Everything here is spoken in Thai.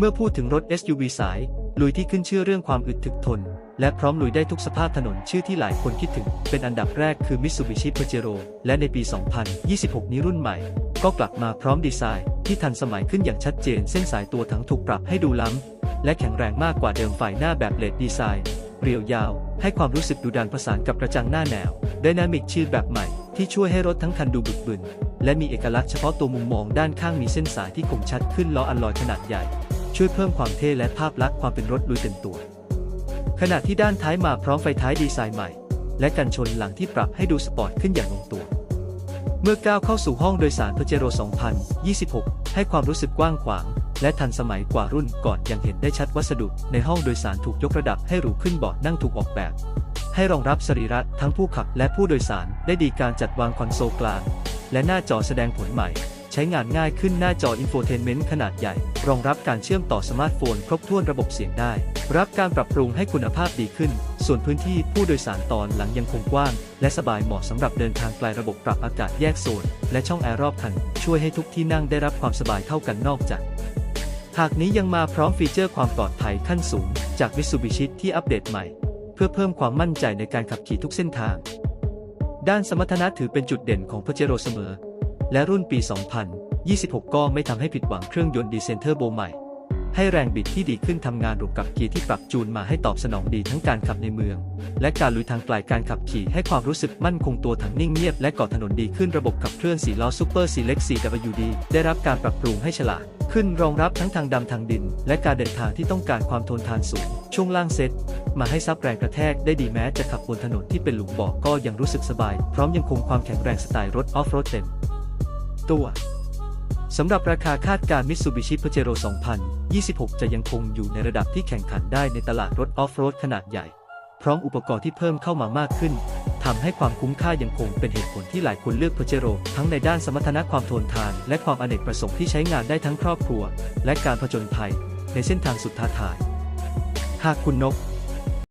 เมื่อพูดถึงรถ SUV สาย ลุยที่ขึ้นชื่อเรื่องความอึดถึกทน และพร้อมลุยได้ทุกสภาพถนนชื่อที่หลายคนคิดถึง เป็นอันดับแรกคือ Mitsubishi Pajero และในปี 2026 นี้รุ่นใหม่ ก็กลับมาพร้อมดีไซน์ ที่ทันสมัยขึ้นอย่างชัดเจน เส้นสายตัวถังถูกปรับให้ดูล้ำ และแข็งแรงมากกว่าเดิมฝ่ายหน้าแบบเลดดีไซน์ เรียวยาว ให้ความรู้สึกดุดันผสานกับกระจังหน้าแนว Dynamic Shield แบบใหม่ที่ช่วยให้รถทั้งคันดูบึกบึนและมีเอกลักษณ์เฉพาะตัวมุมมองด้านข้างมีเส้นสายที่คมชัดขึ้นล้ออัลลอยขนาดใหญ่ ช่วยเพิ่มความเท่และภาพลักษณ์ความเป็นรถลุยเต็มตัว ขณะที่ด้านท้ายมาพร้อมไฟท้ายดีไซน์ใหม่ และกันชนหลังที่ปรับให้ดูสปอร์ตขึ้นอย่างลงตัว เมื่อก้าวเข้าสู่ห้องโดยสารพเจโร 2026 ให้ความรู้สึกกว้างขวาง และทันสมัยกว่ารุ่นก่อนยังเห็นได้ชัดวัสดุ ในห้องโดยสารถูกยกระดับให้หรูขึ้นเบาะนั่งถูกออกแบบ ให้รองรับสรีระทั้งผู้ขับและผู้โดยสารได้ดีการจัดวางคอนโซลกลางและหน้าจอแสดงผลใหม่ ช้งานง่ายขึ้นหน้าจออินโฟเทนเมนต์ขนาดใหญ่ รองรับการเชื่อมต่อสมาร์ทโฟน ครบถ้วนระบบเสียงได้ รับการปรับปรุงให้คุณภาพดีขึ้น ส่วนพื้นที่ผู้โดยสารตอนหลังยังคงกว้าง และสบายเหมาะสำหรับเดินทางไกลระบบปรับอากาศแยกโซน และช่องแอร์รอบคัน ช่วยให้ทุกที่นั่งได้รับความสบายเท่ากันนอกจากหากนี้ยังมาพร้อมฟีเจอร์ความปลอดภัยขั้นสูง จาก Mitsubishi ที่อัปเดตใหม่ เพื่อเพิ่มความมั่นใจในการขับขี่ทุกเส้นทาง ด้านสมรรถนะถือเป็นจุดเด่นของ Pajero เสมอ และรุ่นปี 2026 ก็ไม่ทำให้ผิดหวังเครื่องยนต์ดีเซนเทอร์โบใหม่ ให้แรงบิดที่ดีขึ้นทำงานรวมกับเกียร์ที่ปรับจูนมาให้ตอบสนองดีทั้งการขับในเมือง และการลุยทางไกลการขับขี่ให้ความรู้สึกมั่นคงตัวถังนิ่งเงียบและเกาะถนนดีขึ้นระบบขับเคลื่อน4ล้อ Super Select 4WD ได้รับการปรับปรุงให้ฉลาดขึ้นรองรับทั้งทางดำทางดิน และการเดินทางที่ต้องการความทนทานสูง ช่วงล่างเซ็ตมาให้ซับแรงกระแทกได้ดีแม้จะขับบนถนนที่เป็นหลุมบ่อก็ยังรู้สึกสบาย พร้อมยังคงความแข็งแรงสไตล์รถออฟโรดเต็ม ตัว สำหรับราคาคาดการณ์ Mitsubishi Pajero 2026 จะยังคงอยู่ในระดับที่แข่งขันได้ในตลาดรถออฟโรดขนาดใหญ่ พร้อมอุปกรณ์ที่เพิ่มเข้ามามากขึ้นทำให้ความคุ้มค่ายังคงเป็นเหตุผลที่หลายคนเลือก Pajero ทั้งในด้านสมรรถนะความทนทาน และความอเนกประสงค์ที่ใช้งานได้ทั้งครอบครัว และการผจญภัย ในเส้นทางสุดท้าทาย หากคุณนก